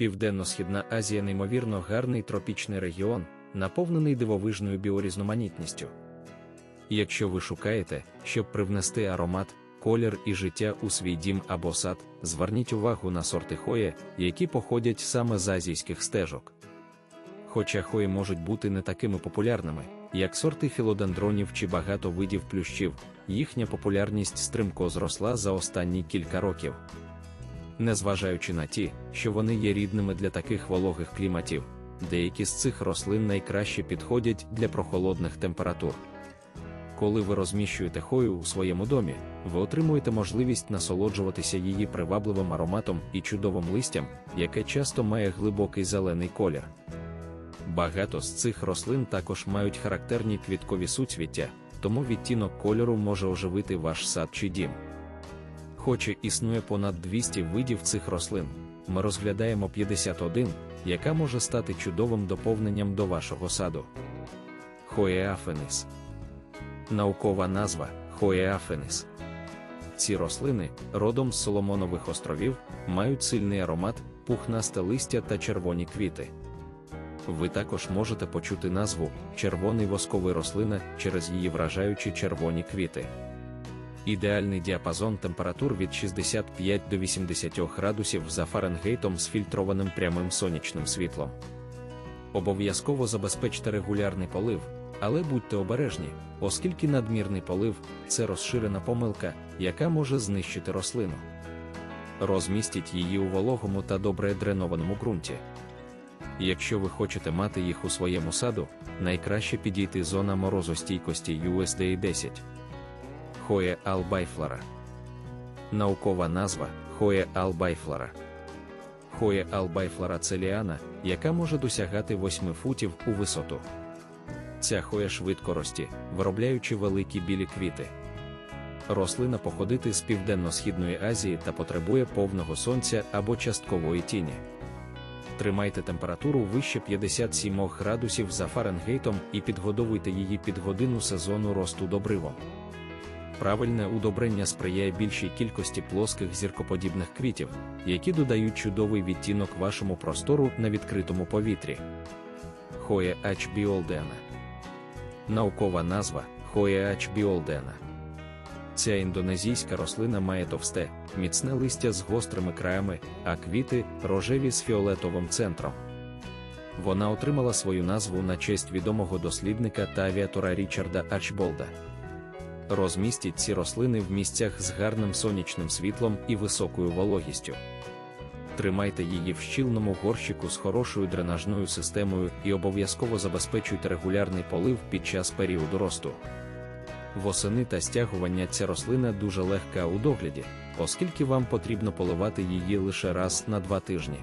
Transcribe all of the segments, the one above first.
Південно-Східна Азія неймовірно гарний тропічний регіон, наповнений дивовижною біорізноманітністю. Якщо ви шукаєте, щоб привнести аромат, колір і життя у свій дім або сад, зверніть увагу на сорти хої, які походять саме з азійських стежок. Хоча хої можуть бути не такими популярними, як сорти філодендронів чи багато видів плющів, їхня популярність стрімко зросла за останні кілька років. Незважаючи на ті, що вони є рідними для таких вологих кліматів, деякі з цих рослин найкраще підходять для прохолодних температур. Коли ви розміщуєте хою у своєму домі, ви отримуєте можливість насолоджуватися її привабливим ароматом і чудовим листям, яке часто має глибокий зелений колір. Багато з цих рослин також мають характерні квіткові суцвіття, тому відтінок кольору може оживити ваш сад чи дім. Хоча існує понад 200 видів цих рослин, ми розглядаємо 51, яка може стати чудовим доповненням до вашого саду. Хоеафенис. Наукова назва Хоеафенис. Ці рослини, родом з Соломонових островів, мають сильний аромат, пухнасте листя та червоні квіти. Ви також можете почути назву червоний восковий рослина через її вражаючі червоні квіти. Ідеальний діапазон температур від 65 до 80 градусів за Фаренгейтом з фільтрованим прямим сонячним світлом. Обов'язково забезпечте регулярний полив, але будьте обережні, оскільки надмірний полив це розширена помилка, яка може знищити рослину. Розмістіть її у вологому та добре дренованому ґрунті. Якщо ви хочете мати їх у своєму саду, найкраще підійти зона морозостійкості USDA 10. Хоє албайфлора. Наукова назва Хоє албайфлора. Хоє албайфлора це ліана, яка може досягати 8 футів у висоту. Ця хоя швидко рості, виробляючи великі білі квіти. Рослина походити з Південно-Східної Азії та потребує повного сонця або часткової тіні. Тримайте температуру вище 57 градусів за Фаренгейтом і підгодовуйте її під годину сезону росту добривом. Правильне удобрення сприяє більшій кількості плоских зіркоподібних квітів, які додають чудовий відтінок вашому простору на відкритому повітрі. Хоя H. біолдена. Наукова назва Хоя H. біолдена. Ця індонезійська рослина має товсте, міцне листя з гострими краями, а квіти рожеві з фіолетовим центром. Вона отримала свою назву на честь відомого дослідника та авіатора Річарда Арчболда. Розмістіть ці рослини в місцях з гарним сонячним світлом і високою вологістю. Тримайте її в щільному горщику з хорошою дренажною системою і обов'язково забезпечуйте регулярний полив під час періоду росту. Восени та стягування ця рослина дуже легка у догляді, оскільки вам потрібно поливати її лише раз на два тижні.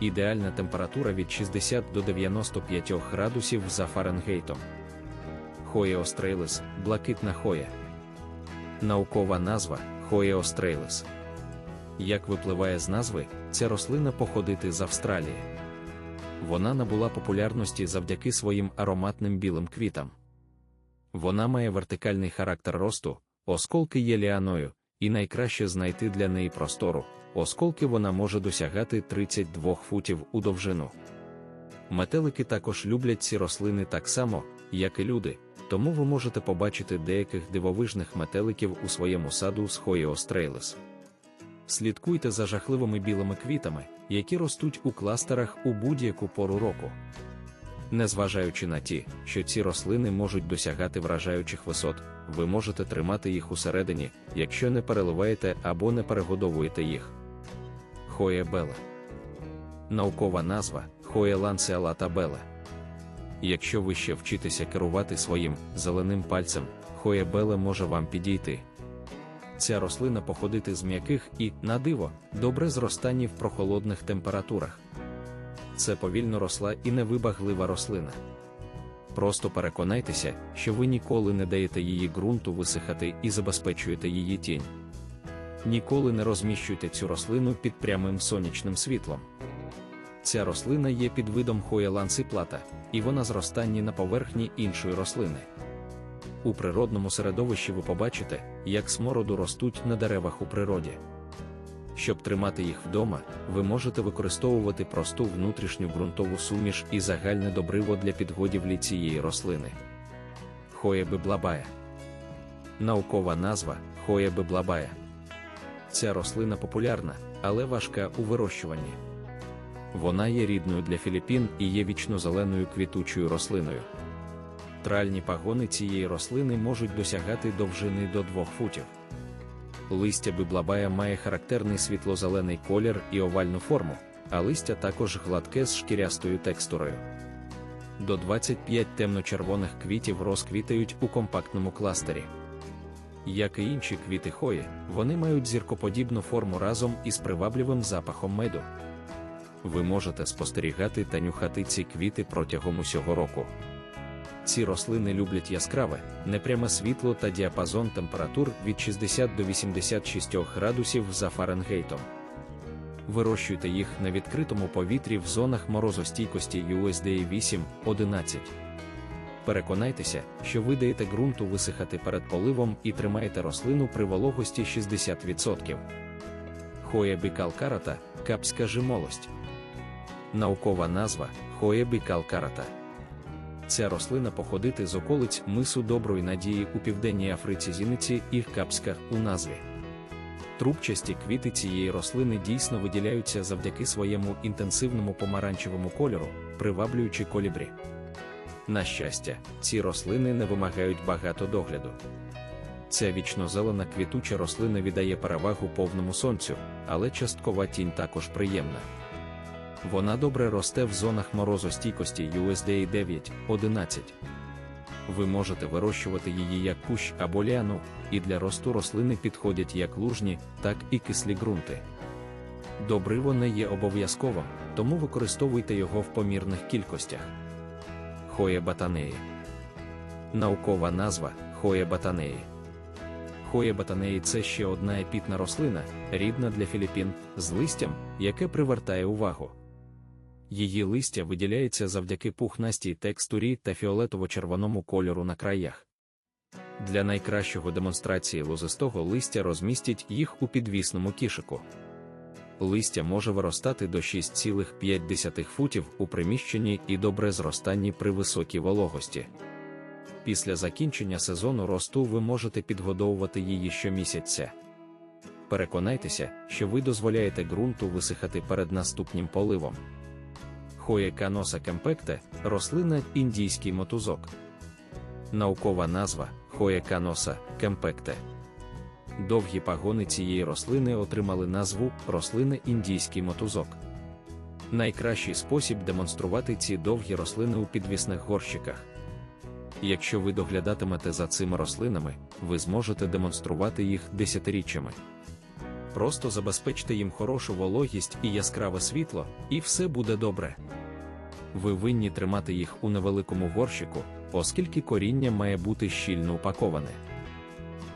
Ідеальна температура від 60 до 95 градусів за Фаренгейтом. Хоя острейлис блакитна хоя. Наукова назва Хоя острейлис. Як випливає з назви, ця рослина походити з Австралії. Вона набула популярності завдяки своїм ароматним білим квітам. Вона має вертикальний характер росту, осколки є ліаною, і найкраще знайти для неї простору, осколки вона може досягати 32 футів у довжину. Метелики також люблять ці рослини так само, як і люди, тому ви можете побачити деяких дивовижних метеликів у своєму саду з Хоїострейлес. Слідкуйте за жахливими білими квітами, які ростуть у кластерах у будь-яку пору року. Незважаючи на ті, що ці рослини можуть досягати вражаючих висот, ви можете тримати їх усередині, якщо не переливаєте або не перегодовуєте їх. Хоєбела. Наукова назва Хоє ланцеалата. Якщо ви ще вчитеся керувати своїм зеленим пальцем, хоєбеле може вам підійти. Ця рослина походити з м'яких і, на диво, добре зростанні в прохолодних температурах. Це повільно росла і невибаглива рослина. Просто переконайтеся, що ви ніколи не даєте її ґрунту висихати і забезпечуєте її тінь. Ніколи не розміщуйте цю рослину під прямим сонячним світлом. Ця рослина є під видом хоя лансиплата, і вона зростанні на поверхні іншої рослини. У природному середовищі ви побачите, як смороду ростуть на деревах у природі. Щоб тримати їх вдома, ви можете використовувати просту внутрішню ґрунтову суміш і загальне добриво для підгодівлі цієї рослини. Хоя беблабая. Наукова назва Хоя беблабая. Ця рослина популярна, але важка у вирощуванні. Вона є рідною для Філіппін і є вічнозеленою квітучою рослиною. Тральні пагони цієї рослини можуть досягати довжини до 2 футів. Листя библабая має характерний світло-зелений колір і овальну форму, а листя також гладке з шкірястою текстурою. До 25 темно-червоних квітів розквітають у компактному кластері. Як і інші квіти хої, вони мають зіркоподібну форму разом із привабливим запахом меду. Ви можете спостерігати та нюхати ці квіти протягом усього року. Ці рослини люблять яскраве, непряме світло та діапазон температур від 60 до 86 градусів за Фаренгейтом. Вирощуйте їх на відкритому повітрі в зонах морозостійкості USDA 8-11. Переконайтеся, що ви даєте ґрунту висихати перед поливом і тримаєте рослину при вологості 60%. Хоя бікалкарата капська жимолость. Наукова назва Хоя бікалкарата. Ця рослина походити з околиць мису доброї надії у південній Африці зіниці і капська у назві. Трубчасті квіти цієї рослини дійсно виділяються завдяки своєму інтенсивному помаранчевому кольору, приваблюючи колібрі. На щастя, ці рослини не вимагають багато догляду. Ця вічнозелена квітуча рослина віддає перевагу повному сонцю, але часткова тінь також приємна. Вона добре росте в зонах морозостійкості USDA 9-11. Ви можете вирощувати її як кущ або ліану, і для росту рослини підходять як лужні, так і кислі ґрунти. Добриво не є обов'язковим, тому використовуйте його в помірних кількостях. Хоя батанеї. Наукова назва Хоя батанеї. Хоя батанеї це ще одна епітна рослина, рідна для Філіппін, з листям, яке привертає увагу. Її листя виділяється завдяки пухнастій текстурі та фіолетово-червоному кольору на краях. Для найкращого демонстрації лозистого листя розмістіть їх у підвісному кішику. Листя може виростати до 6,5 футів у приміщенні і добре зростанні при високій вологості. Після закінчення сезону росту ви можете підгодовувати її щомісяця. Переконайтеся, що ви дозволяєте ґрунту висихати перед наступним поливом. Хоя каноса кемпекте рослина індійський мотузок. Наукова назва Хоя каноса кемпекте. Довгі пагони цієї рослини отримали назву рослина індійський мотузок. Найкращий спосіб демонструвати ці довгі рослини у підвісних горщиках. Якщо ви доглядатимете за цими рослинами, ви зможете демонструвати їх десятиріччями. Просто забезпечте їм хорошу вологість і яскраве світло, і все буде добре. Ви винні тримати їх у невеликому горщику, оскільки коріння має бути щільно упаковане.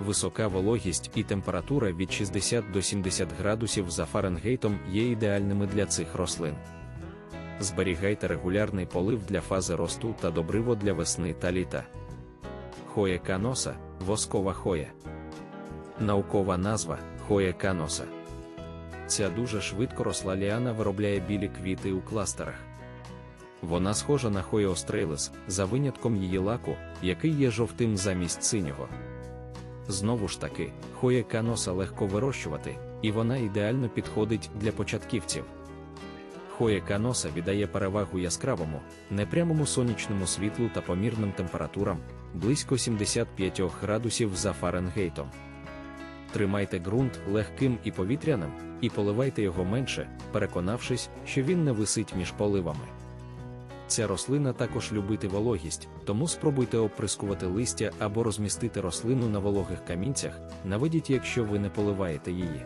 Висока вологість і температура від 60 до 70 градусів за Фаренгейтом є ідеальними для цих рослин. Зберігайте регулярний полив для фази росту та добриво для весни та літа. Хоя каноса воскова хоя. Наукова назва Хоя каноса. Ця дуже швидко росла ліана виробляє білі квіти у кластерах. Вона схожа на Хоя острелес, за винятком її лаку, який є жовтим замість синього. Знову ж таки, Хоя каноса легко вирощувати, і вона ідеально підходить для початківців. Хоя каноса віддає перевагу яскравому, непрямому сонячному світлу та помірним температурам близько 75 градусів за Фаренгейтом. Тримайте ґрунт легким і повітряним, і поливайте його менше, переконавшись, що він не висить між поливами. Ця рослина також любить вологість, тому спробуйте оприскувати листя або розмістити рослину на вологих камінцях, наведіть, якщо ви не поливаєте її.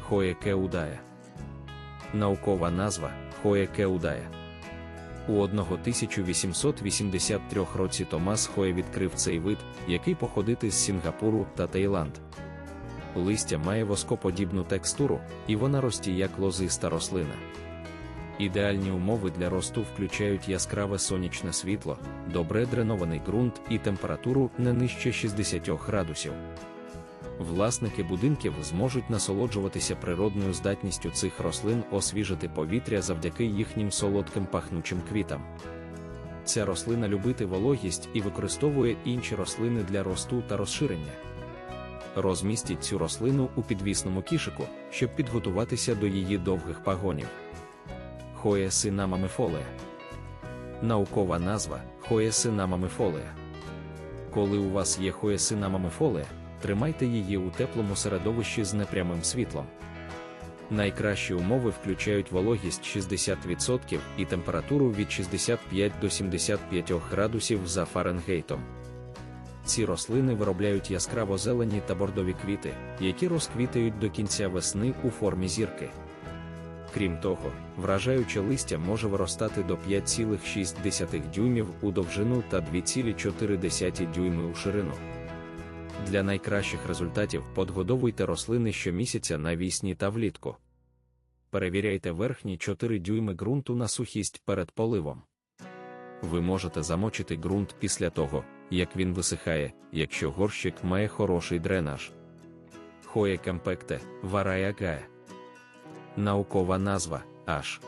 Хоя кеудая. Наукова назва Хоя кеудая. У 1883 році Томас Хоя відкрив цей вид, який походити з Сінгапуру та Таїланд. Листя має воскоподібну текстуру, і вона рості як лозиста рослина. Ідеальні умови для росту включають яскраве сонячне світло, добре дренований ґрунт і температуру не нижче 60 градусів. Власники будинків зможуть насолоджуватися природною здатністю цих рослин освіжити повітря завдяки їхнім солодким пахнучим квітам. Ця рослина любить вологість і використовує інші рослини для росту та розширення. Розмістіть цю рослину у підвісному кішику, щоб підготуватися до її довгих пагонів. Хоєсина мамифолея. Наукова назва Хоєсина мамифолея. Коли у вас є хоєсина мамифолея, тримайте її у теплому середовищі з непрямим світлом. Найкращі умови включають вологість 60% і температуру від 65 до 75 градусів за Фаренгейтом. Ці рослини виробляють яскраво зелені та бордові квіти, які розквітають до кінця весни у формі зірки. Крім того, вражаюче листя може виростати до 5,6 дюймів у довжину та 2,4 дюйми у ширину. Для найкращих результатів подгодовуйте рослини щомісяця навісні та влітку. Перевіряйте верхні 4 дюйми ґрунту на сухість перед поливом. Ви можете замочити ґрунт після того, як він висихає, якщо горщик має хороший дренаж. Хоє Кампекте, Варая. Наукова назва Аж.